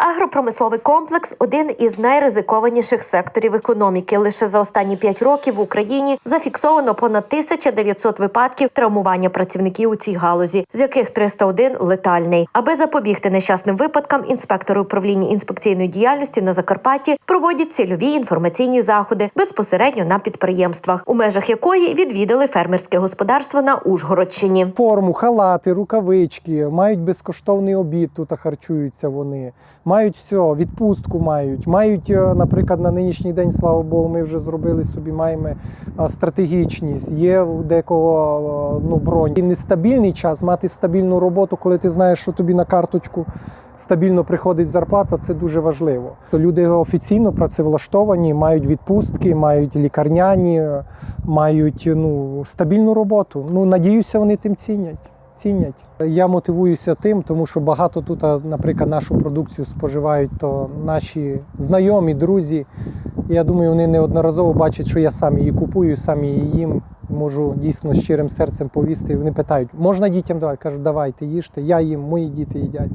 Агропромисловий комплекс один із найризикованіших секторів економіки. Лише за останні п'ять років в Україні зафіксовано понад 1900 випадків травмування працівників у цій галузі, з яких 301 – летальний. Аби запобігти нещасним випадкам, інспектори управління інспекційної діяльності на Закарпатті проводять цільові інформаційні заходи безпосередньо на підприємствах, у межах якої відвідали фермерське господарство на Ужгородщині. форму, халати, рукавички, мають безкоштовний обід, тут харчуються вони, мають все, відпустку мають, мають, е, наприклад, на нинішній день, слава Богу, ми вже зробили собі, маємо е, стратегічність, є у декого е, ну, бронь. І нестабільний час, мати стабільну роботу, коли ти знаєш, що тобі на карточку стабільно приходить зарплата, це дуже важливо. То люди офіційно працевлаштовані, мають відпустки, мають лікарняні, мають ну, стабільну роботу. Ну, надіюся, вони тим цінять. Цінять. Я мотивуюся тим, тому що багато тут, наприклад, нашу продукцію споживають то наші знайомі, друзі. Я думаю, вони неодноразово бачать, що я сам її купую, сам її їм. Можу дійсно щирим серцем повісти. Вони питають, можна дітям давати? Кажу, давайте, їжте, я їм, мої діти їдять.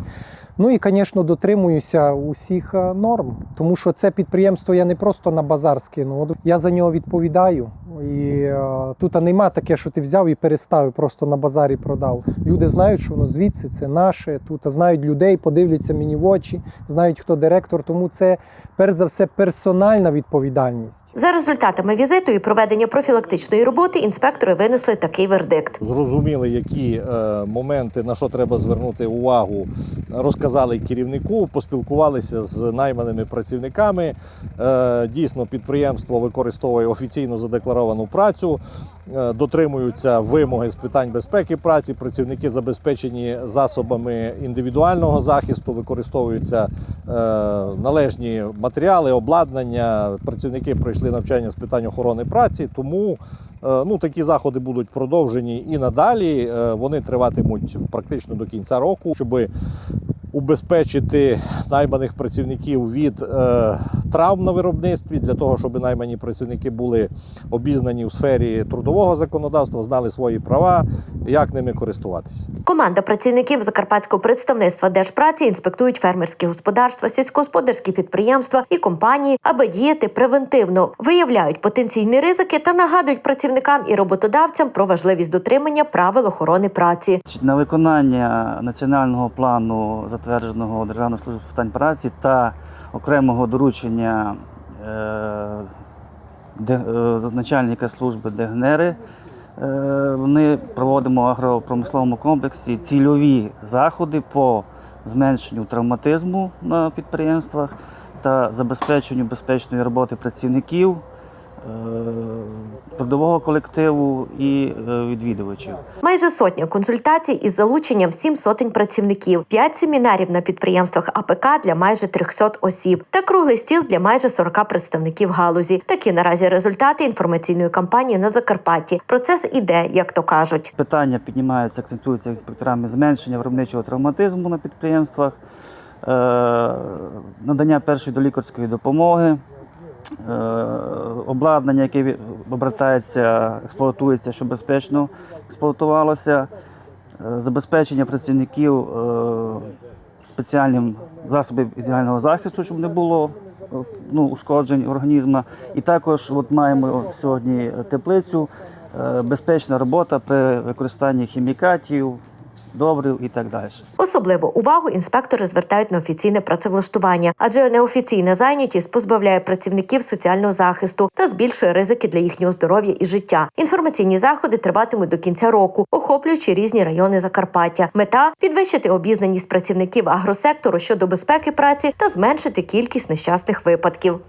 Ну і, звісно, дотримуюся усіх е, норм, тому що це підприємство я не просто на базар скинув. От Я за нього відповідаю. І е, тут нема таке, що ти взяв і переставив, просто на базарі продав. Люди знають, що воно звідси це наше. Тут знають людей, подивляться мені в очі, знають, хто директор. Тому це перш за все персональна відповідальність. За результатами візиту і проведення профілактичної роботи інспектори винесли такий вердикт. зрозуміли, які е, моменти на що треба звернути увагу, розказали керівнику, поспілкувалися з найманими працівниками. Е, дійсно, підприємство використовує офіційно задекларовану працю, е, дотримуються вимоги з питань безпеки праці. Працівники забезпечені засобами індивідуального захисту, використовуються е, належні матеріали, обладнання. Працівники пройшли навчання з питань охорони праці, тому Ну, такі заходи будуть продовжені і надалі. Вони триватимуть практично до кінця року, щоб убезпечити найманих працівників від е, травм на виробництві, для того, щоб наймані працівники були обізнані у сфері трудового законодавства, знали свої права, як ними користуватися. Команда працівників закарпатського представництва держпраці інспектують фермерські господарства, сільськогосподарські підприємства і компанії, аби діяти превентивно, виявляють потенційні ризики та нагадують працівникам і роботодавцям про важливість дотримання правил охорони праці. На виконання національного плану, затвердженого Державною службою з питань праці та окремого доручення е, е, начальника служби ДГНРи, е, ми проводимо в агропромисловому комплексі цільові заходи по зменшенню травматизму на підприємствах та забезпеченню безпечної роботи працівників. Трудового колективу і е, відвідувачів. Майже сотня консультацій із залученням сім сотень працівників, п'ять семінарів на підприємствах АПК для майже 300 осіб та круглий стіл для майже 40 представників галузі. Такі наразі результати інформаційної кампанії на Закарпатті. Процес іде, як то кажуть. Питання піднімаються, акцентуються інспекторами зменшення виробничого травматизму на підприємствах, е, надання першої долікарської допомоги, обладнання, яке обертається, експлуатується, щоб безпечно експлуатувалося, е, забезпечення працівників е, спеціальним засобом ідеального захисту, щоб не було е, ну, ушкоджень організму. І також от маємо сьогодні теплицю, е, безпечна робота при використанні хімікатів, добрив і так далі. Особливу увагу інспектори звертають на офіційне працевлаштування, адже неофіційна зайнятість позбавляє працівників соціального захисту та збільшує ризики для їхнього здоров'я і життя. Інформаційні заходи триватимуть до кінця року, охоплюючи різні райони Закарпаття. Мета підвищити обізнаність працівників агросектору щодо безпеки праці та зменшити кількість нещасних випадків.